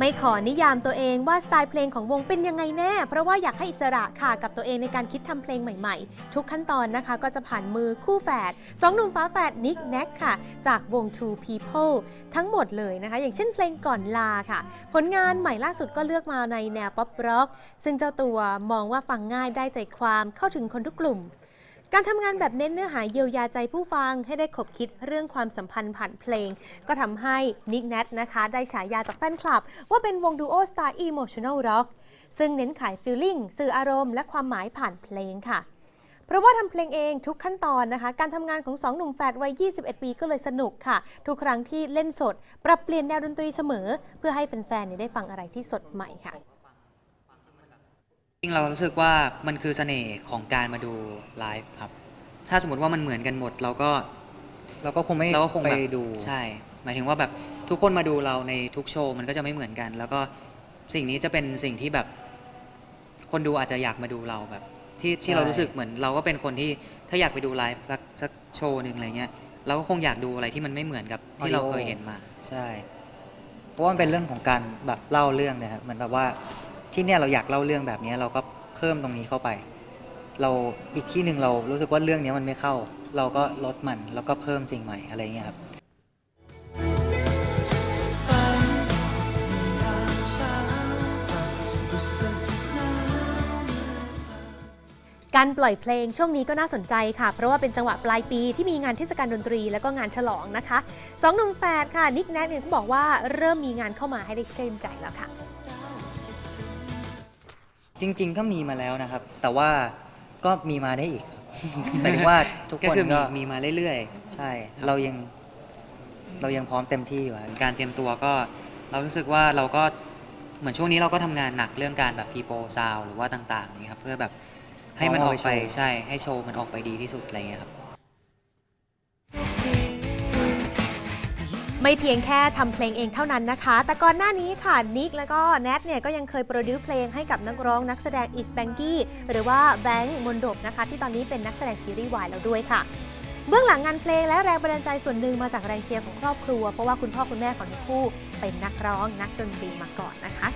ไม่ขอนิยามตัวเองว่าสไตล์เพลงของวงเป็นยังไงแน่ เพราะว่าอยากให้อิสระค่ะกับตัวเองในการคิดทำเพลงใหม่ๆ ทุกขั้นตอนนะคะก็จะผ่านมือคู่แฝดสองหนุ่มฟ้าแฝดนิกแน็กค่ะ จากวง Two People ทั้งหมดเลยนะคะ อย่างเช่นเพลงก่อนลาค่ะ ผลงานใหม่ล่าสุดก็เลือกมาในแนวป๊อปร็อกซึ่งเจ้าตัวมองว่าฟังง่ายได้ใจความเข้าถึงคนทุกกลุ่ม การทำงานแบบเน้นเนื้อหาเยียวยาใจผู้ฟังให้ได้ขบคิดเรื่องความสัมพันธ์ผ่านเพลง ก็ทำให้นิกแนทนะคะ ได้ฉายาจากแฟนคลับ ว่าเป็นวงดูโอสไตล์อีโมชั่น l ลร็อกซึ่งเน้นขายฟีลลิ่งสื่ออารมณ์และความหมายผ่านเพลงค่ะ เพราะว่าทำเพลงเองทุกขั้นตอนนะคะ การทำงานของสองหนุ่มแฝดวัย 21 ปีก็เลยสนุกค่ะ ทุกครั้งที่เล่นสด ปรับเปลี่ยนแนวดนตรีเสมอ เพื่อให้แฟนๆได้ฟังอะไรที่สดใหม่ค่ะ ริงเรารู้สึกว่ามันคือเสน่ห์ของการมาดูไลฟ์ครับ ถ้าสมมติว่ามันเหมือนกันหมดเราก็เราก็คงไม่เราก็คงไปแบบดู ใช่ หมายถึงว่าแบบทุกคนมาดูเราในทุกโชว์มันก็จะไม่เหมือนกัน แล้วก็สิ่งนี้จะเป็นสิ่งที่แบบ คนดูอาจจะอยากมาดูเราแบบ ที่ที่เรารู้สึกเหมือน เราก็เป็นคนที่ถ้าอยากไปดูไลฟ์สักสักโชว์หนึ่งอะไรเงี้ยเราก็คงอยากดูอะไรที่มันไม่เหมือนกับที่เราเคยเห็นมา ใช่ เพราะว่ามันเป็นเรื่องของการแบบเล่าเรื่องนะครับเหมือนแบบว่า ที่เนี่ยเราอยากเล่าเรื่องแบบนี้เราก็เพิ่มตรงนี้เข้าไป เราอีกที่หนึ่งเรารู้สึกว่าเรื่องนี้มันไม่เข้า เราก็ลดมันแล้วก็เพิ่มสิ่งใหม่อะไรเงี้ยครับการปล่อยเพลงช่วงนี้ก็น่าสนใจค่ะ เพราะว่าเป็นจังหวะปลายปีที่มีงานเทศกาลดนตรีแล้วก็งานฉลองนะคะสองหนุ่มแฝดค่ะ นิกแนทเนี่ยก็บอกว่าเริ่มมีงานเข้ามาให้ได้เชื่นใจแล้วค่ะ จริง ๆ ก็มีมาแล้วนะครับ แต่ว่าก็มีมาได้อีกครับหมายถึงว่าทุกก็คนคือมีก็มีมาเรื่อยใช่ เรายัง เรายังพร้อมเต็มที่อยู่ครับ ๆ การเตรียมตัวก็เรารู้สึกว่าเราก็เหมือนช่วงนี้เราก็ทำงานหนักเรื่องการแบบพีโปซาวหรือว่าต่างๆอย่างนี้ยครับเพื่อแบบให้มันออกไปใช่ให้โชว์มันออกไปดีที่สุดอะไรเงี้ยครับ ไม่เพียงแค่ทำเพลงเองเท่านั้นนะคะ แต่ก่อนหน้านี้ค่ะนิกแล้วก็แนทเนี่ยก็ยังเคยโปรดิวซ์เพลงให้กับนักร้องนักแสดงอิสแบงกี้หรือว่าแบงค์มนดบนะคะ ที่ตอนนี้เป็นนักแสดงซีรีส์วายแล้วด้วยค่ะ เบื้องหลังงานเพลงและแรงบันดาลใจส่วนหนึ่งมาจากแรงเชียร์ของครอบครัว เพราะว่าคุณพ่อคุณแม่ของทั้งคู่เป็นนักร้องนักดนตรีมาก่อนนะคะ